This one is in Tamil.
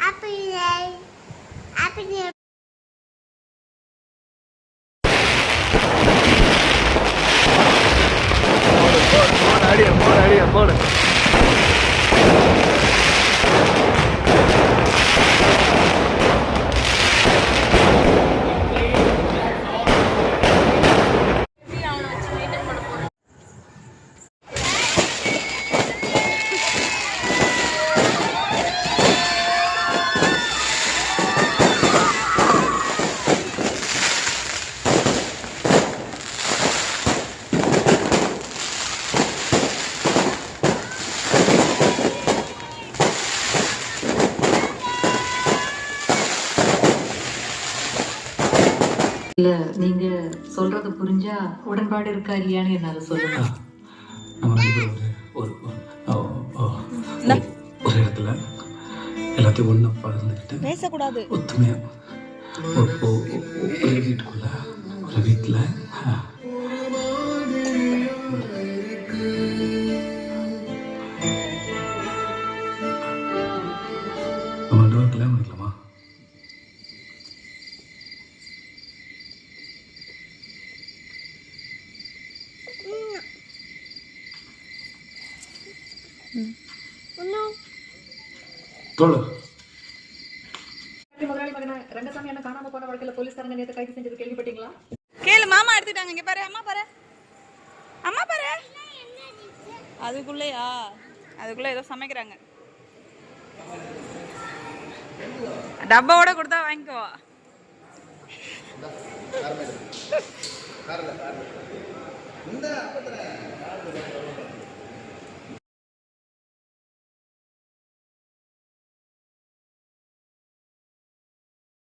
આપીને આપીને પણ આડીએ પણ આડીએ પણ இல்ல நீங்க சொல்றது புரிஞ்சா உடன்பாடு இருக்கா இல்லையான்னு என்னால சொல்லுங்க. ஒரு ஒரு இடத்துல எல்லாத்தையும் ஒன்றா பகிர்ந்துக்கிட்டு பேசக்கூடாது. ஒத்துமையா ஒரு வீட்டுக்குள்ள ஒரு வீட்டில் நம்ம பேரும் மகன ரங்கசாமி அண்ணன் காணாம போன வழக்கில் போலீஸ்காரங்க நேற்று கைது செஞ்சது கேள்விப்பட்டீங்களா? கேளு மாமா எடுத்துட்டாங்க இங்க பாரு அம்மா பாரு. அம்மா பாரு. அதுக்குள்ளயா? அதுக்குள்ள ஏதோ சமைக்கிறாங்க. டப்பாவோட கொடுத்தா வாங்கிக்கோ. இந்த